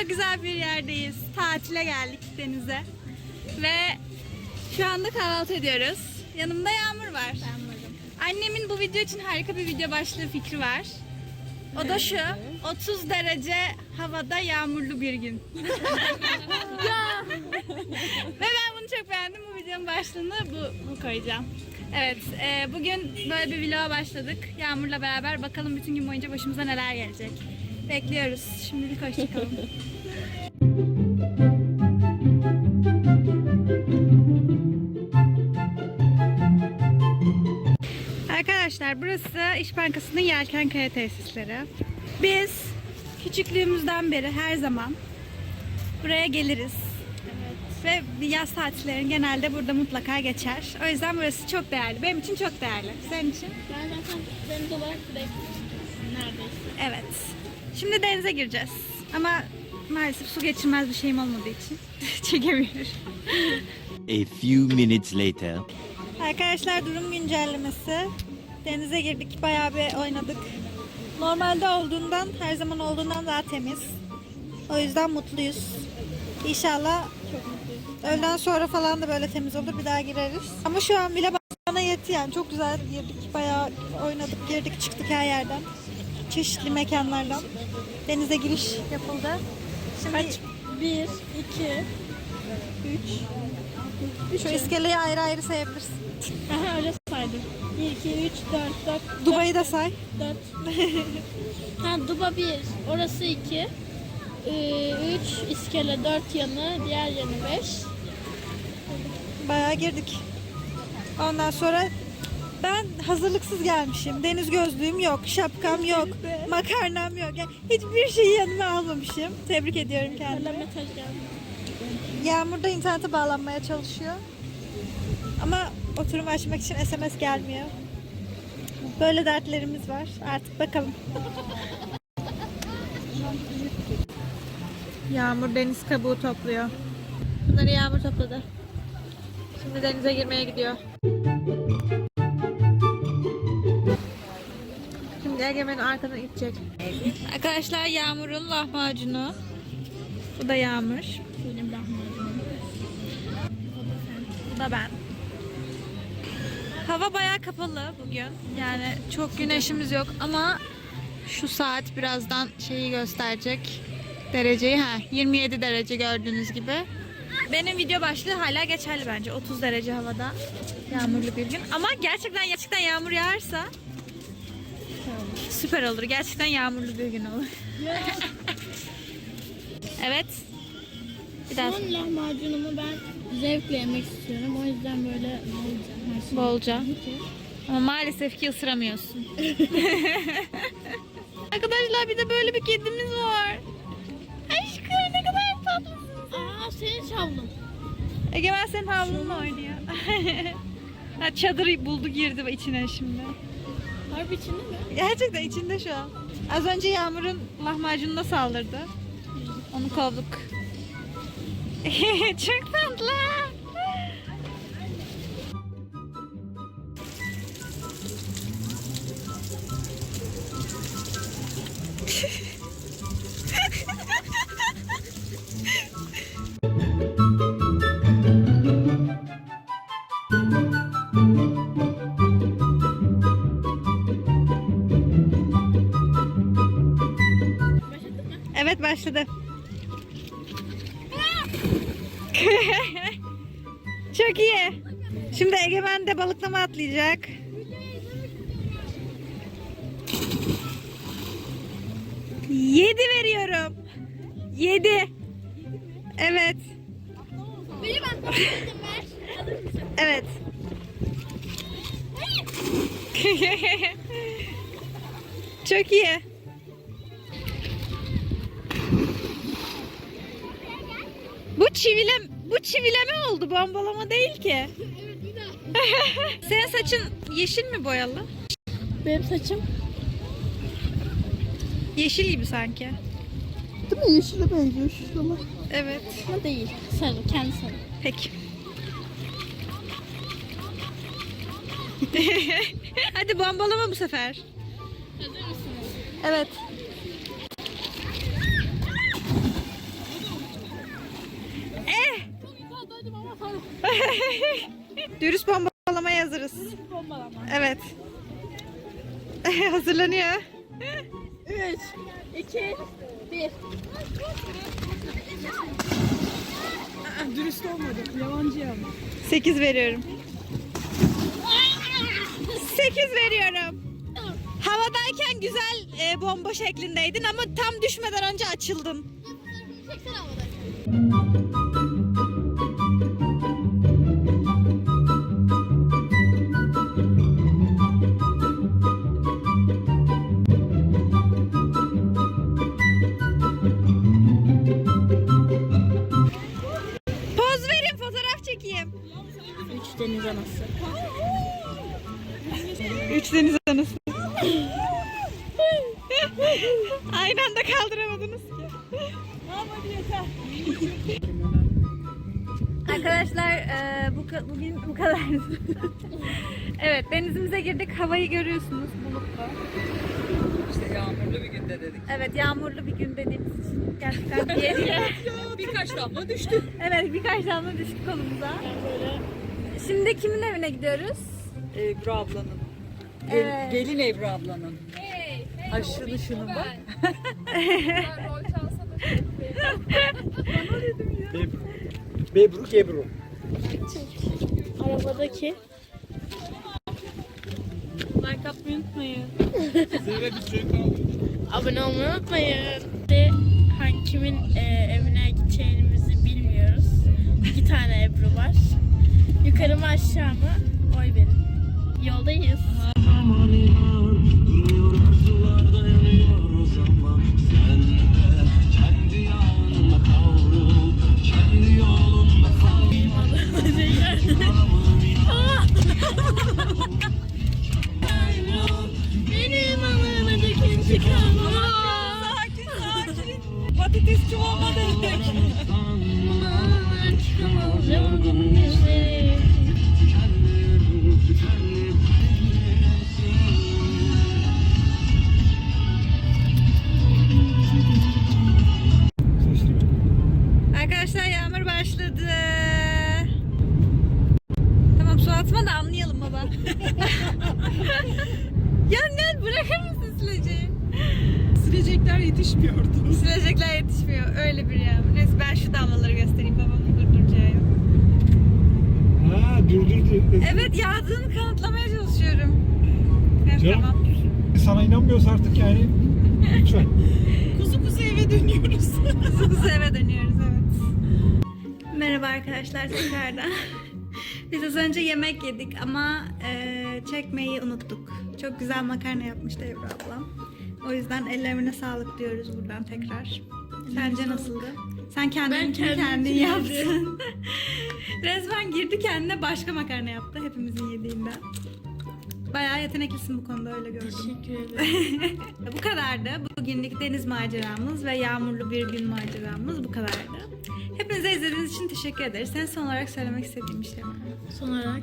çok güzel bir yerdeyiz. Tatile geldik denize. Ve şu anda kahvaltı ediyoruz. Yanımda Yağmur var. Annemin bu video için harika bir video başlığı fikri var. O da şu. 30 derece havada yağmurlu bir gün. Ve ben bunu çok beğendim. Bu videonun başlığını bu, bu koyacağım. Evet, e, bugün böyle bir vloga başladık. Yağmur'la beraber bakalım bütün gün boyunca başımıza neler gelecek. Bekliyoruz. Şimdilik hoşçakalın. Arkadaşlar burası İş Bankası'nın Yelkenkaya tesisleri. Biz küçüklüğümüzden beri her zaman buraya geliriz. Ve yaz tatillerin genelde burada mutlaka geçer. O yüzden burası çok değerli. Benim için çok değerli. Senin için? Ben zaten deniz olarak direkt neredeyse. Evet. Şimdi denize gireceğiz. Ama maalesef su geçirmez bir şeyim olmadığı için çekemiyorum. A few minutes later. Arkadaşlar durum güncellemesi. Denize girdik, bayağı bir oynadık. Normalde olduğundan, her zaman olduğundan daha temiz. O yüzden mutluyuz. İnşallah öğleden sonra falan da böyle temiz olur, bir daha gireriz. Ama şu an bile bana yetti yani. Çok güzel girdik, bayağı oynadık, girdik, çıktık her yerden. Çeşitli mekanlardan. Denize giriş yapıldı. Şimdi Kaç? Bir, iki, üç. şu iskeleyi ayrı ayrı sayabilirsin. Aha öyle saydım. Bir, iki, üç, dört, dört, Dubai'yi de say. dört. ha Duba bir, orası iki. Ee, üç, iskele dört yanı, diğer yanı beş. Bayağı girdik. Ondan sonra ben hazırlıksız gelmişim. Deniz gözlüğüm yok, şapkam yok, makarnam yok. Yani hiçbir şeyi yanıma almamışım. Tebrik ediyorum kendimi. mesaj geldi. Yağmur da internete bağlanmaya çalışıyor. Ama oturum açmak için SMS gelmiyor. Böyle dertlerimiz var. Artık bakalım. Yağmur deniz kabuğu topluyor. Bunları Yağmur topladı. Şimdi denize girmeye gidiyor. Şimdi Egemen arkadan itecek. Arkadaşlar Yağmur'un lahmacunu. Bu da Yağmur. Benim lahmacunum. Bu da ben. Hava bayağı kapalı bugün. Yani çok güneşimiz yok ama şu saat birazdan şeyi gösterecek. Dereceyi ha 27 derece gördüğünüz gibi. Benim video başlığı hala geçerli bence. 30 derece havada. Yağmurlu bir gün. Ama gerçekten gerçekten yağmur yağarsa süper olur. Gerçekten yağmurlu bir gün olur. evet. Bir daha Son lahmacunumu ben zevkle yemek istiyorum. O yüzden böyle bolca. her şeyi Bolca. Ama maalesef ki ısıramıyorsun. Arkadaşlar bir de böyle bir kedimiz var. Aşkım ne kadar tatlısın. Aa senin şavlun. Egemen senin havlunla oynuyor. ha, çadırı buldu girdi içine şimdi. Harbi içinde mi? Gerçekten içinde şu an. Az önce Yağmur'un lahmacununa saldırdı. Onu kovduk. Çok tatlı. Başladı. Çok iyi. Şimdi Egemen de balıklama atlayacak. Yedi veriyorum. Yedi. Evet. Evet. Çok iyi. Çivilem bu çivileme oldu bombalama değil ki. Senin saçın yeşil mi boyalı? Benim saçım. Yeşil gibi sanki. Değil mi? Yeşile benziyor şu ama. Evet. Ama değil. Sarı. Kendi sarı. Peki. Hadi bombalama bu sefer. Hazır mısınız? Evet. Düşmedim ama falan. Dürüst bombalamaya hazırız. Bombalama. Evet. Hazırlanıyor. 3, 2, 1. Dürüst olmadım. Yalancıyım. 8 veriyorum. 8 veriyorum. Havadayken güzel e, bomba şeklindeydin ama tam düşmeden önce açıldın. Çeksene havada. 3 deniz anası. 3 deniz anası. Aynı anda kaldıramadınız ki. Arkadaşlar e, bu bugün bu kadar. evet denizimize girdik. Havayı görüyorsunuz bulutlu. İşte yağmurlu bir günde dedik. Evet yağmurlu bir gün dediğimiz için gerçekten diye diye. Birkaç damla düştü. evet birkaç damla düştü kolumuza. Şimdi kimin evine gidiyoruz? Ebru ablanın. Gel- Evet. Gelin Ebru ablanın. Ha şunu şunu bak. Bebruk Ebru. Arabadaki. Like atmayı unutmayın. Abone olmayı unutmayın. De hangi kimin e, evine gideceğimizi bilmiyoruz. İki tane Ebru var. Yukarı mı aşağı mı? Oy verin. Yoldayız. Silecekler yetişmiyordu. Silecekler yetişmiyor. Öyle bir yağmur. Neyse ben şu damlaları göstereyim babamın durduracağı yok. Ha durdurdu. Evet yağdığını kanıtlamaya çalışıyorum. Evet, Canım. tamam. Sana inanmıyorsa artık yani lütfen. Kuzu kuzu eve dönüyoruz. Kuzu kuzu eve dönüyoruz evet. Merhaba arkadaşlar tekrardan. Biz az önce yemek yedik ama e, çekmeyi unuttuk. Çok güzel makarna yapmıştı Ebru ablam. O yüzden ellerine sağlık diyoruz buradan tekrar. Sence nasıldı? Sen kendin ben kendim kendin yaptın. Resmen girdi kendine başka makarna yaptı hepimizin yediğinden. Bayağı yeteneklisin bu konuda öyle gördüm. Teşekkür ederim. bu kadardı. Bugünlük deniz maceramız ve yağmurlu bir gün maceramız bu kadardı. Hepinize izlediğiniz için teşekkür ederiz. Sen son olarak söylemek istediğim bir şey var Son olarak...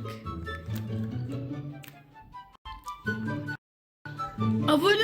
Abone